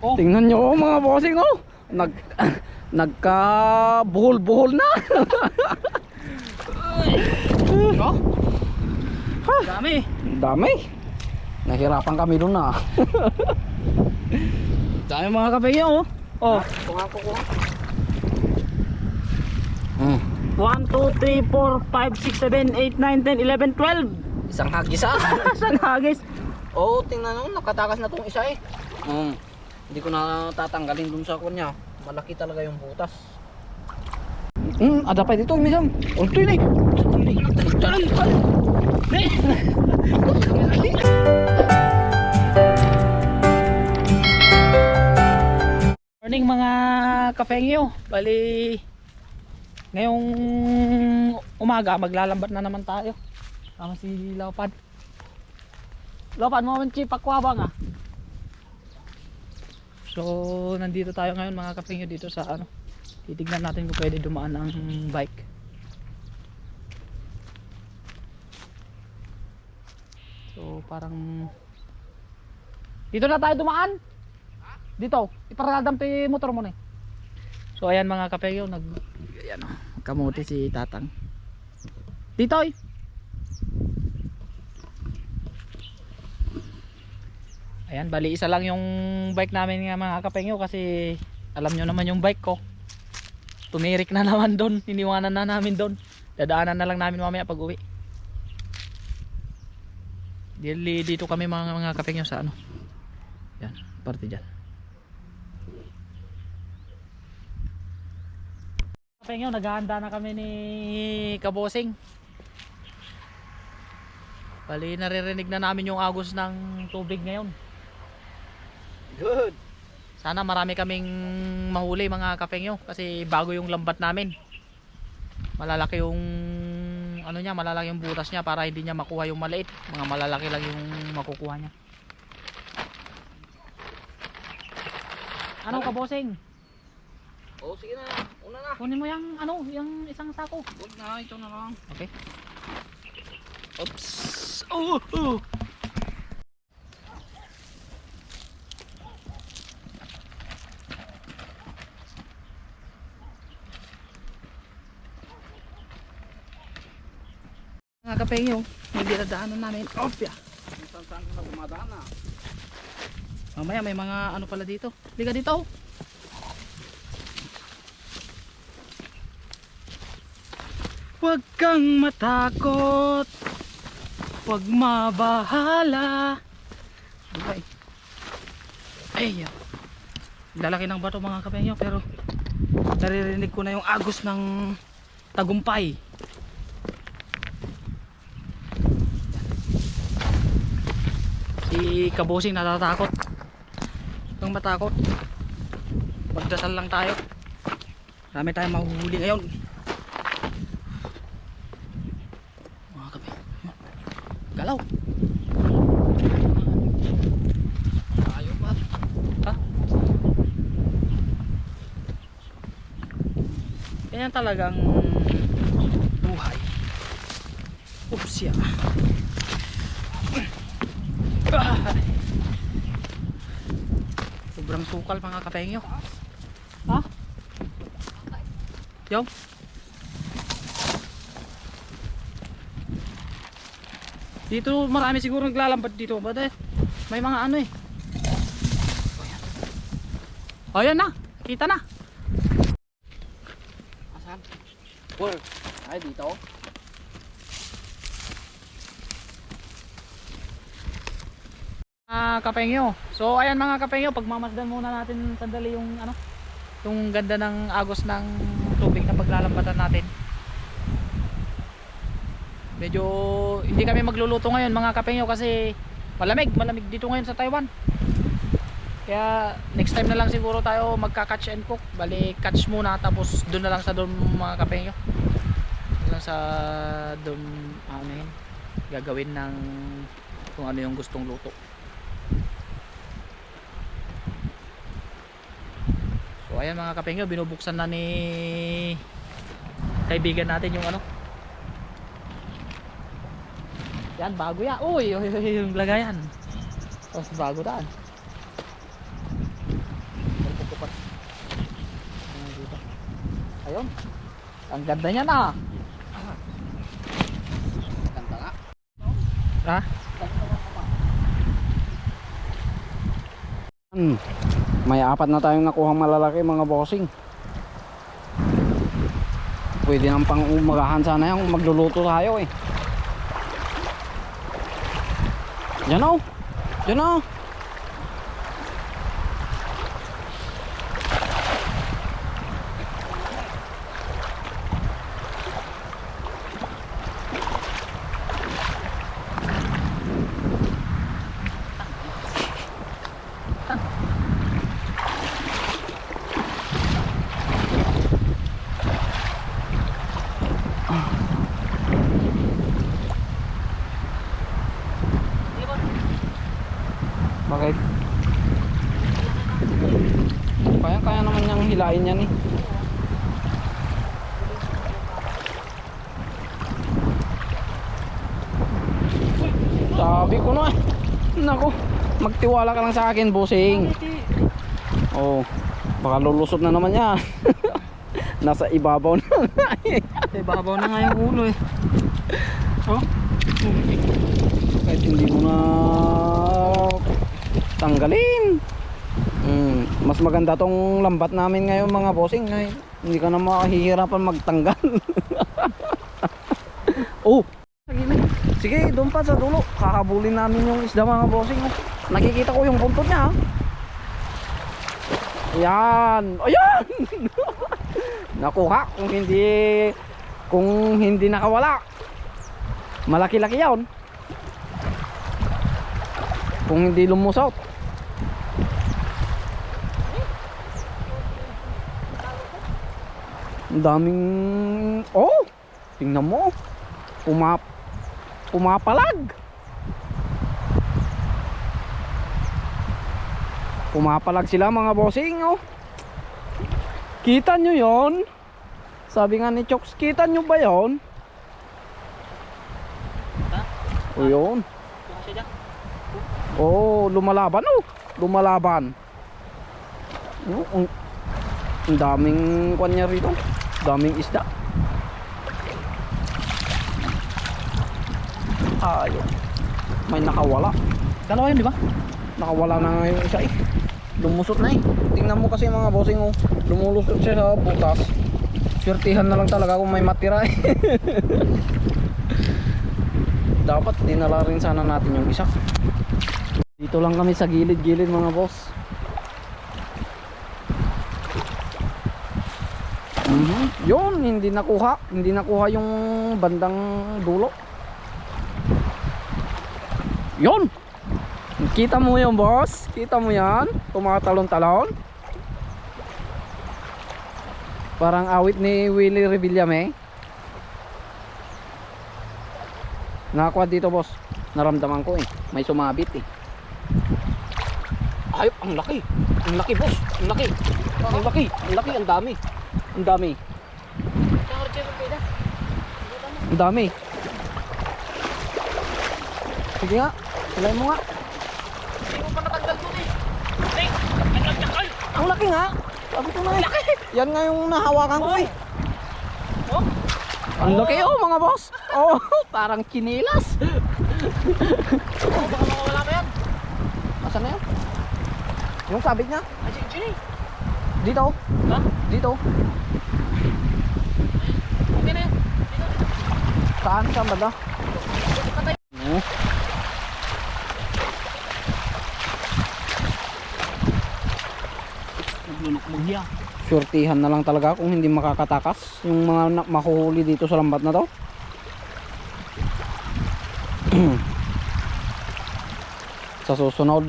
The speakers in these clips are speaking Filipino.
Oh. Tingnan nyo oh, mga bossing oh. Nag nagka buhol-buhol na. Oh. Dami. Dami. Nahirapan kami doon na. Dami mga kapengyo oh. Oh. Kuha ko kuha. Hmm. 1, 2, 3, 4, 5, 6, 7, 8, 9, 10, 11, 12. Isang hagis ah. Saan hagis? Oo, oh, tingnan mo, nakatakas na tong isa eh. Um, hindi ko na tatanggalin dun sa kanya. Malaki talaga yung butas. Hmm, ada pa dito, misam. Unto yun eh. Dali, dali, dali. Morning mga kapengyo. Bali ngayong umaga maglalambat na naman tayo. Tama si Lopad. Lopad mo man pakwabang ah. So nandito tayo ngayon mga kapengyo dito sa ano. Titignan natin kung pwede dumaan ang bike. So parang dito na tayo dumaan. Dito, iparadam to yung motor mo eh. So ayan mga kapegyo, nag ayan kamote si Tatang. Dito Ayan, bali isa lang yung bike namin nga mga kapengyo kasi alam nyo naman yung bike ko. Tumirik na naman doon, iniwanan na namin doon. Dadaanan na lang namin mamaya pag uwi. Dili dito kami mga mga kapengyo sa ano. Yan, parte dyan. Kapengyo, naghahanda na kami ni Kabosing. Bali, naririnig na namin yung agos ng tubig ngayon. Good. Sana marami kaming mahuli mga kapengyo kasi bago yung lambat namin. Malalaki yung ano niya, malalaki yung butas niya para hindi niya makuha yung maliit. Mga malalaki lang yung makukuha niya. Ano kabosing? Oh, sige na. Una na. Kunin mo yung ano, yung isang sako. Huwag na, ito na lang. Okay. Oops. Oh, oh. Mga kapengyo, may dinadaanan namin. Yeah. Saan saan na dumadaan na? Mamaya may mga ano pala dito. Liga dito. Huwag kang matakot. Huwag mabahala. Okay. Ay. Lalaki ng bato mga kapengyo pero naririnig ko na yung agos ng tagumpay. Si Kabosing natatakot. Huwag matakot. Magdasal lang tayo. Marami tayong mahuhuli ngayon. Mga kape. Galaw. Tayo pa. Ha? Ganyan talagang buhay. Oops, ya. Ah. Sobrang sukal mga kapengyo. Ha? Yung? Dito marami siguro naglalambad dito. Ba't eh? May mga ano eh. O yan na. Kita na. Asan? Where? Ay, dito. Mga kapengyo. So ayan mga kapengyo, pagmamasdan muna natin sandali yung ano, yung ganda ng agos ng tubig na paglalambatan natin. Medyo hindi kami magluluto ngayon mga kapengyo kasi malamig, malamig dito ngayon sa Taiwan. Kaya next time na lang siguro tayo magka-catch and cook. Bali catch muna tapos doon na lang sa doon mga kapengyo. Lang sa doon ano yun, gagawin ng kung ano yung gustong luto. ayan mga kapengyo binubuksan na ni kaibigan natin yung ano. Yan bago yan. Uy, uy, uy yung lagayan tapos oh, bago daan. Ayun. Ang ganda niya na. Ganda nga ha? Hmm. May apat na tayong nakuha malalaki mga bossing. Pwede nang pang umagahan sana yan magluluto tayo eh. Yan o. Yan o. Bakit? Kaya kaya naman niyang hilain yan eh. Sabi ko na. Nako, magtiwala ka lang sa akin, bossing. Oh, baka lulusot na naman yan. Nasa ibabaw na. Ibabaw na nga yung ulo eh. Oh? kahit hindi mo na tanggalin mm, mas maganda tong lambat namin ngayon mga bossing. Ay hindi ka na mahihirapan magtanggal. Oh! Sige, doon pa sa dulo. Kahabulin namin yung isda mga bossing. Nakikita ko yung buntot niya yan ayan! Nakuha kung hindi kung hindi nakawala. Malaki-laki yan kung hindi lumusot daming oh tingnan mo pumap pumapalag pumapalag sila mga bossing oh kita nyo yon sabi nga ni Chokes kita nyo ba yon o yun Oh, lumalaban oh. Lumalaban. Oh, ang, daming kanya rito. Daming isda. Ayun. May nakawala. Dalawa yun, di ba? Nakawala na nga yung isa eh. Lumusot na eh. Tingnan mo kasi mga bossing oh. Lumulusot siya sa butas. Swertihan na lang talaga kung may matira eh. Dapat dinala rin sana natin yung isa. Dito lang kami sa gilid-gilid mga boss. Yun, hindi nakuha. Hindi nakuha yung bandang dulo. Yun! Kita mo yung boss? Kita mo yan? Tumatalon-talon? Parang awit ni Willie Revillame. Nakakuha dito boss. Naramdaman ko eh. May sumabit eh. Ayop, ang laki. Ang laki boss. Ang laki. Ang laki. Ang laki. Ang dami. Ang dami. Ang dami. Sige nga. Silay mo nga. Hindi mo pa natanggal ko eh. Hey, naglagyakal. Ang laki nga. Sabi ko na eh. Yan nga yung nahawakan ko eh. Oh? Ang laki oh mga boss. Oh, parang kinilas. Oh, baka mawawala pa yan. Asan na yan? Yung sabit niya? Ay, sige. Dito. Ha? Dito. Okay na yan. Dito. Saan? Saan ba da? Patay. Oh. Naglulukmog niya. Surtihan na lang talaga kung hindi makakatakas yung mga mahuhuli dito sa lambat na to. sa susunod,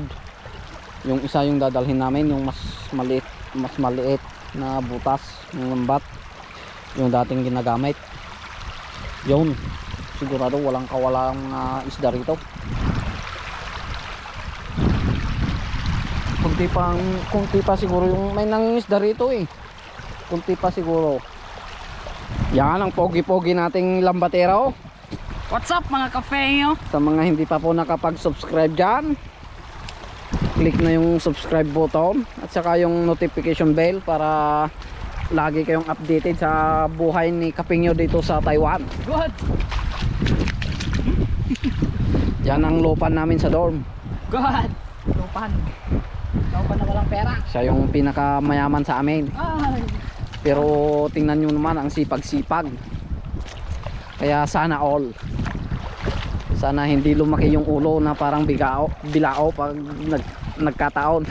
yung isa yung dadalhin namin, yung mas maliit, mas maliit na butas ng lambat, yung dating ginagamit. Yun, sigurado walang kawalang ah, isda rito. Kunti pang, kunti pa siguro yung may nangingisda rito eh. Kunti pa siguro. Yan ang pogi-pogi nating lambatera oh. What's up mga kafe nyo? Sa mga hindi pa po nakapag-subscribe dyan, click na yung subscribe button at saka yung notification bell para lagi kayong updated sa buhay ni Kapingyo dito sa Taiwan. Good. Yan ang lupan namin sa dorm. Good. Lupan. Lupan na walang pera. Siya yung pinakamayaman sa amin. Ay. Pero tingnan nyo naman ang sipag-sipag. Kaya sana all. Sana hindi lumaki yung ulo na parang bigao, bilao pag nag, nagkataon.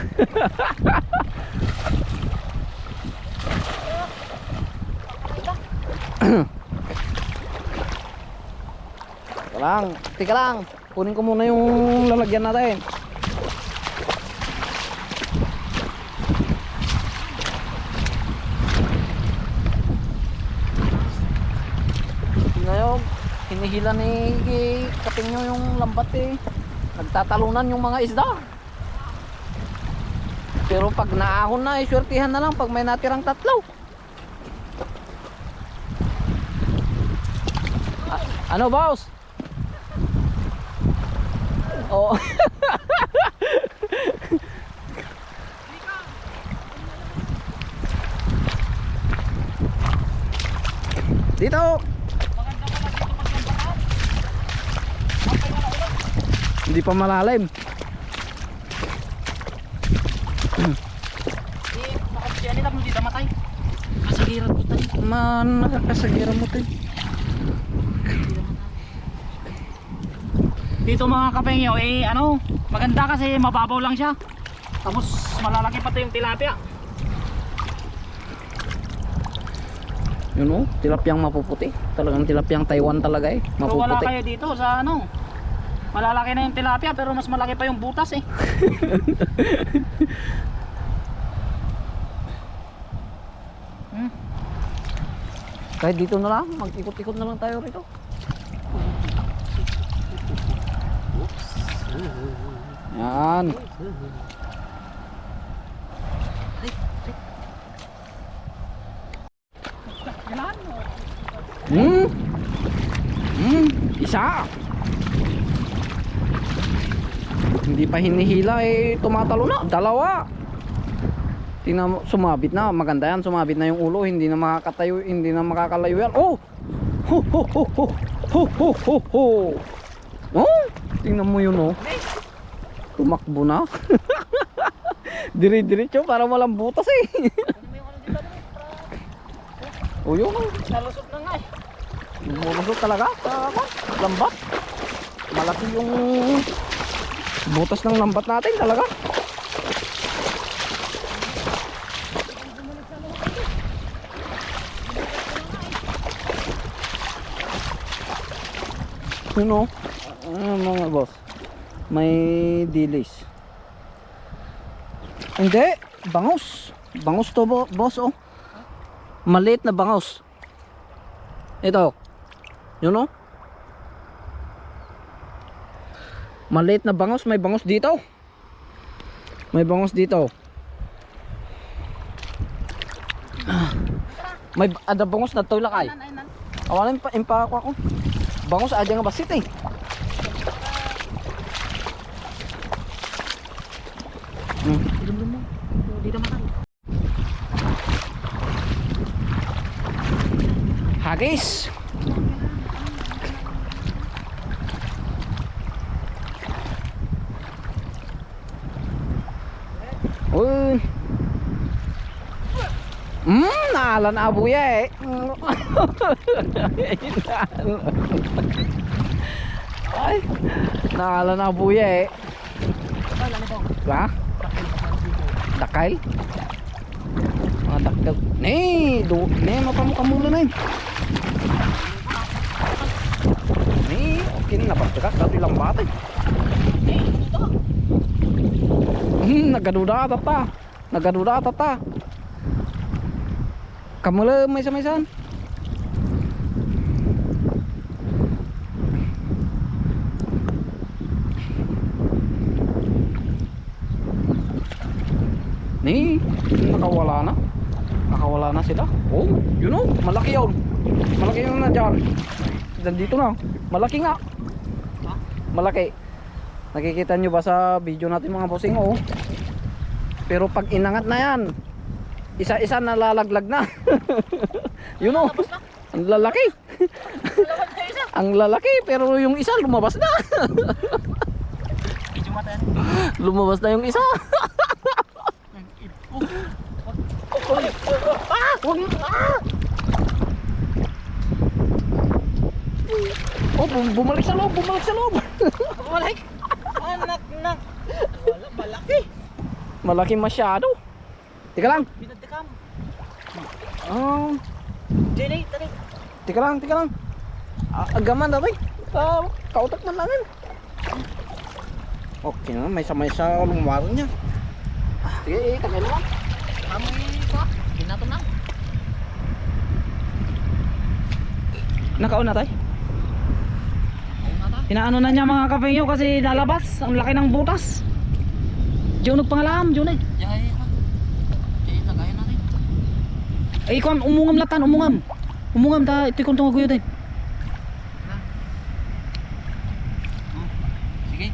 Teka lang, teka lang. Kunin ko muna yung lalagyan natin. Ngayon, hinihila ni Kapinyo yung lambat eh. Nagtatalunan yung mga isda. Pero pag naahon na, iswertihan na lang pag may natirang tatlo. A- ano boss? Oo. Dito. Hindi pa malalim. Eh, nakapsiyan nila mo dito matay. Kasagiran ko tayo. Man, nakakasagira mo tayo. Dito mga kapengyo, eh ano, maganda kasi mababaw lang siya. Tapos malalaki pati yung tilapia. Yun oh, tilapyang mapuputi. Talagang tilapyang Taiwan talaga eh. Pero wala Mapuputi. kayo dito sa ano. Malalaki na yung tilapia pero mas malaki pa yung butas eh. hmm. Kahit dito na lang, mag-ikot-ikot na lang tayo rito. Yan. Hmm. Hmm, isa. Hindi pa hinihila eh, tumatalo na. Dalawa. Tingnan mo, sumabit na. Maganda yan, sumabit na yung ulo. Hindi na makakatayo, hindi na makakalayo yan. Oh! Ho ho ho ho! Ho ho ho ho! Oh! Tingnan mo yun oh. Tumakbo na. Diri-diretso para walang butas eh. oh yun oh. Nalusot na nga eh. Bumulusot talaga lambat. Malaki yung butas ng lambat natin talaga. Ano? Ano mga boss? May dilis. Hindi, bangus. Bangus to bo- boss oh. Maliit na bangus. Ito. Yun o. Maliit na bangos. May bangos dito. May bangos dito. Ah. May ada bangos na tulak ay. Awalan pa impa ako ako. Bangos aja nga basit eh. Hmm. Dum mo. Dito matay. Hagis. Uy. Hmm, naalan abuya eh. Ay, naalan abuya eh. Ba? Dakal? Mga dakal. Nee, do, nee, mapamukha muna na yun. Nee, okay na napagtaka. Dati lang bata. Eh, dito. Hmm, nagaduda tata. Nagaduda tata. Kamu le may samisan. Ni, nakawala na. Nakawala na sila. Oh, yun oh, malaki yun. Malaki yung nandiyan. Nandito na. Malaki nga. Malaki. Nakikita nyo ba sa video natin mga bossing oh. Pero pag inangat na yan, isa-isa nalalaglag na. Yun o. Ang lalaki. Ang lalaki pero yung isa lumabas na. Lumabas na yung isa. ah! Wag. Ah! Oh, bum- bumalik sa loob, bumalik sa loob. Bumalik. Anak na. Wala, malaki. Malaki masyado. Tika lang. Pinagdekam. Oh, Jenny, tari. tika lang, tika lang. Ah, agaman na rin. Ah, kautak man lang. Okay na, may samay sa lumaro niya. Ah, Sige, tagay mo lang. Amoy ko. Ginato na. Nakauna tayo. Inaano na niya mga kapengyo kasi nalabas. Ang laki ng butas. Nagpangalam, Diyon eh. Yay ka. Kaya lagayan natin. Ay, kung umungam latan, umungam. Umungam ta, ito yung ko yun eh. Sige.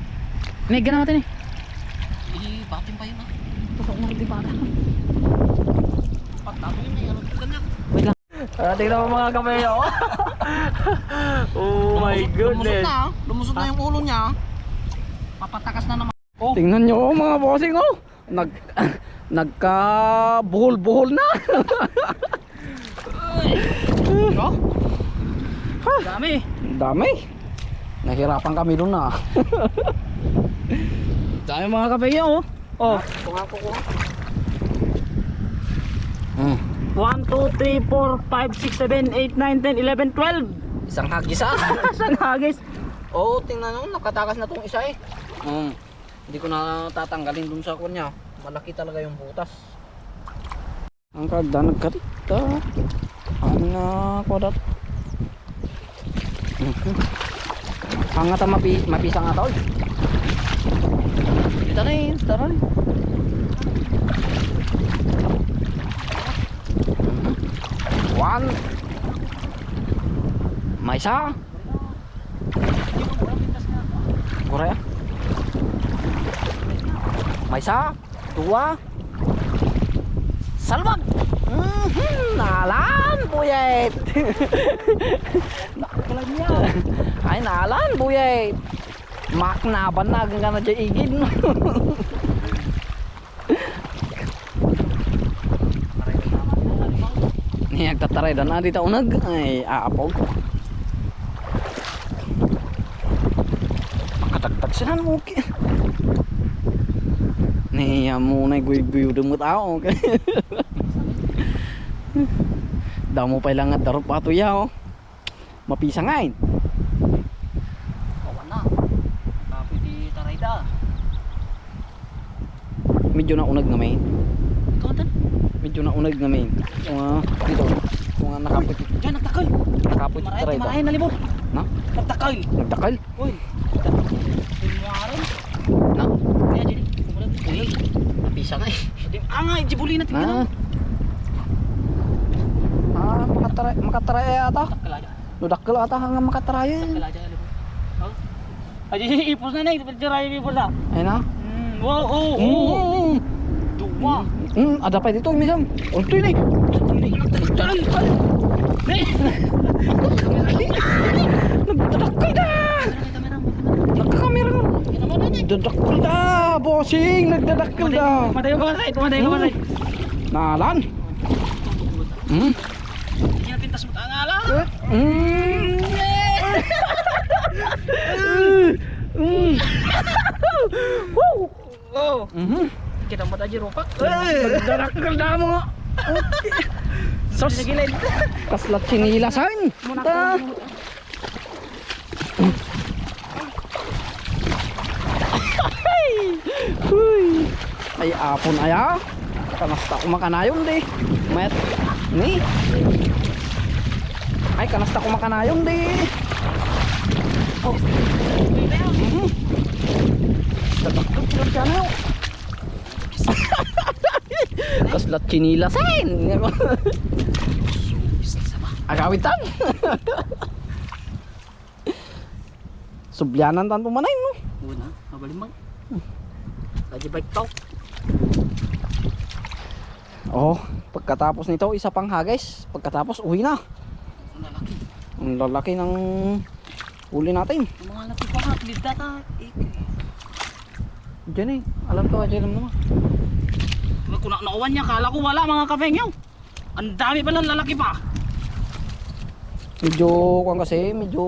Nega na natin eh. I-batin pa yun ah. Totoo na hindi para. Pagtapo yun eh. Ano ka ganyan? Wait lang. Ah, tingnan mo mga kapengyo. oh my Lumusot- Lumusot na ah. Lumusot na yung ulo niya ah. Papatakas na naman. Oh. Tingnan nyo oh, mga bossing oh. Nag nagka buhol-buhol na. Oh. Dami. Dami. Nahirapan kami doon na. Dami mga kapengyo oh. Oh. Kunga ko ko. Mm. 1, 2, 3, 4, 5, 6, 7, 8, 9, 10, 11, 12. Isang hagis ah. Saan hagis? Oo, oh, tingnan mo, nakatakas na tong isa eh. Mm. Hindi ko na tatanggalin dun sa kunya. Malaki talaga yung butas. Ang kagda nagkarita. Ano na kodot? Ang nga mapi, mapisa nga tol. Dito na eh, na eh. One. May isa. Korea. May isa. Dua. Salwag. Mhm, nalan, buyet. Ay, nalan, buyet. Maknaban na hanggang na dyan igid. Niyak tataray dan na dito unag. Ay, aapog. Makatagtag sila no, okay. Niya mo na guy-guyo dumut ako. Okay. Damo pa lang at darot pato ya oh. Mapisa nga eh. Kawan na. Kapit di tarayda. Medyo na unag nga may. Kawan Medyo na unag nga may. Mga dito. Mga nakapit. Diyan, nagtakal. Nakapit Maray, taray maray na libot. Na? Nagtakal. Nagdakal. Uy. Tumuaran. Na? Kaya dyan. Uy. Mapisa nga eh. Ah nga, jibuli na Ah. tingnan. Ah, makataray, makataray ata. Kalaja. Nudakkel ata hanggang. Kalaja na libot. Oh. Ay, ipos na na. Ipos ipos na. Ay na. Mm, Wow, oh, oh. Mm. Dua. Mm, ada pa dito, misam. Untoy ni. Taray, taray. Ne. Nagdadakkel da. Nagkakamera nga. Nagdadakkel da, bossing. Nagdadakkel da. Matayo ka side, matayo ka side. Nalan. Hmm. Na pintas mo tangala. Mm. Mm. Woo. Oh. Mhm. Kita mo tayo rupak. Nagdadakkel da mo nga. Sos. Kaslat sinilasan. Ta. Huy. Ay apon aya. Kanasta ko makanayon di. Mayat ni. Ay kanasta ko makanayon di. Oh. Mhm. Dadakkel ko lang na yun. Kaslat sinilasan. Agawitan. Subyanan tan pumanay no. Una, mabalimbang. Lagi bike talk. Oh, pagkatapos nito, isa pang hagis. Pagkatapos, uwi na. Ang lalaki. Ang lalaki ng huli natin. Ang mga laki pa nga, please data. Diyan eh. Alam ko, diyan naman. kung na nauwan niya, kala ko wala mga kapengyo. Ang dami pala lalaki pa. Medyo, kung kasi, medyo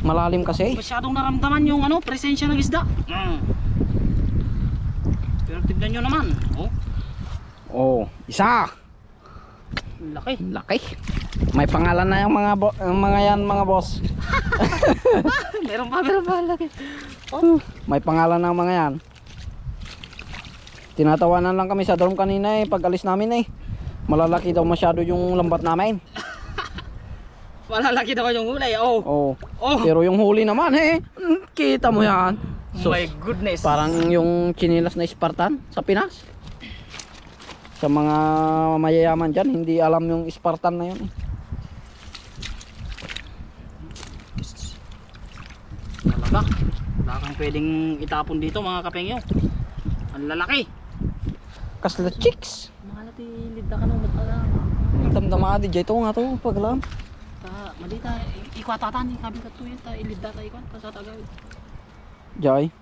malalim kasi. Masyadong naramdaman yung ano, presensya ng isda. Mm. Pero tignan nyo naman. Oh, Oh, isa. laki. Laki. May pangalan na yung mga ang mga yan mga boss. meron pa, meron pa laki. Oh. May pangalan ang mga yan. Tinatawanan lang kami sa dorm kanina eh pag alis namin eh. Malalaki daw masyado yung lambat namin. Malalaki daw yung hulay. Oh. Oh. Oh. Pero yung huli naman eh, kita mo yan. So, My goodness. parang yung chinilas na Spartan sa Pinas. Sa mga mayayaman dyan, hindi alam yung Spartan na yun eh. Talaga. Wala kang pwedeng itapon dito mga kapengyo. Ang lalaki. Kasla chicks. Mga lati, lida ka nung matala. Damdama di ito nga to paglam. Ta, malita, ikwatatan, kabi ka to yun, ta, ilid data ikwan, ta sa tagawid. Jay.